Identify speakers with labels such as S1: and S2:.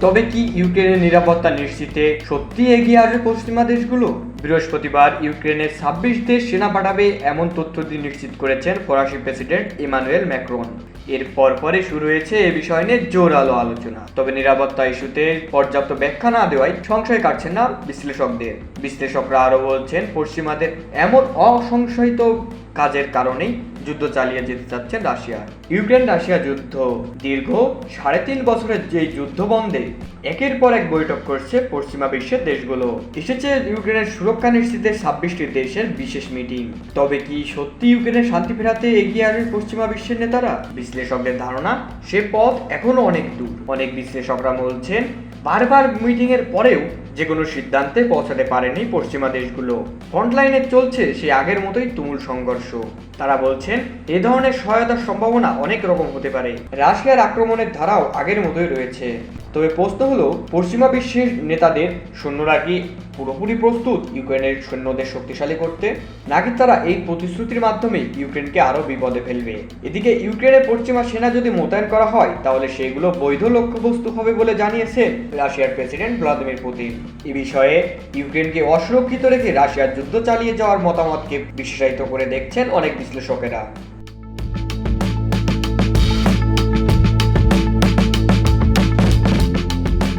S1: তবে কি ইউক্রেনের নিরাপত্তা নিশ্চিতে সত্যি এগিয়ে আসবে পশ্চিমা দেশগুলো? বৃহস্পতিবার ইউক্রেনের ছাব্বিশ দেশ সেনা পাঠাবে এমন তথ্য নিশ্চিত করেছেন ফরাসি প্রেসিডেন্ট ইমানুয়েল ম্যাক্রন। এর পরপরই শুরু হয়েছে এ বিষয় নিয়ে জোরালো আলোচনা। তবে নিরাপত্তা ইস্যুতে পর্যাপ্ত ব্যাখ্যা না দেওয়ায় সংশয় কাটছে না বিশ্লেষকদের। বিশ্লেষকরা আরও বলছেন, পশ্চিমাদের এমন অসংশয়িত কাজের কারণেই যুদ্ধ চালিয়ে যেতে চাচ্ছেন রাশিয়া। ইউক্রেন রাশিয়া যুদ্ধ দীর্ঘ সাড়ে তিন বছরের যে যুদ্ধ বন্ধে একের পর এক বৈঠক করছে পশ্চিমা বিশ্বের দেশগুলো। এসেছে ইউক্রেনের সুরক্ষা নিশ্চিতের ছাব্বিশটি দেশের বিশেষ মিটিং। তবে কি সত্যি ইউক্রেনের শান্তি ফেরাতে এগিয়ে আসবে পশ্চিমা বিশ্বের নেতারা? বিশ্লেষকদের ধারণা, সে পথ এখনও অনেক দূর। অনেক বিশ্লেষকরা বলছেন, বারবার মিটিংয়ের পরেও যে কোনো সিদ্ধান্তে পৌঁছাতে পারেনি পশ্চিমা দেশগুলো। ফ্রন্টলাইনে চলছে সে আগের মতোই তুমুল সংঘর্ষ। তারা বলছেন, এ ধরনের সহায়তার সম্ভাবনা অনেক রকম হতে পারে। রাশিয়ার আক্রমণের ধারাও আগের মতোই রয়েছে। তবে প্রশ্ন হলো, পশ্চিমা বিশ্বের নেতাদের সৈন্যরা কি পুরোপুরি প্রস্তুত ইউক্রেনের সৈন্যদের শক্তিশালী করতে? নাকি তারা এই প্রতিশ্রুতির মাধ্যমে ইউক্রেনকে আরও বিপদে ফেলবে? এদিকে ইউক্রেনের পশ্চিমা সেনা যদি মোতায়েন করা হয়, তাহলে সেগুলো বৈধ লক্ষ্যবস্তু হবে বলে জানিয়েছেন রাশিয়ার প্রেসিডেন্ট ভ্লাদিমির পুতিন। এ বিষয়ে ইউক্রেনকে অসুরক্ষিত রেখে রাশিয়ার যুদ্ধ চালিয়ে যাওয়ার মতামতকে বিশেষায়িত করে দেখছেন অনেক বিশ্লেষকেরা।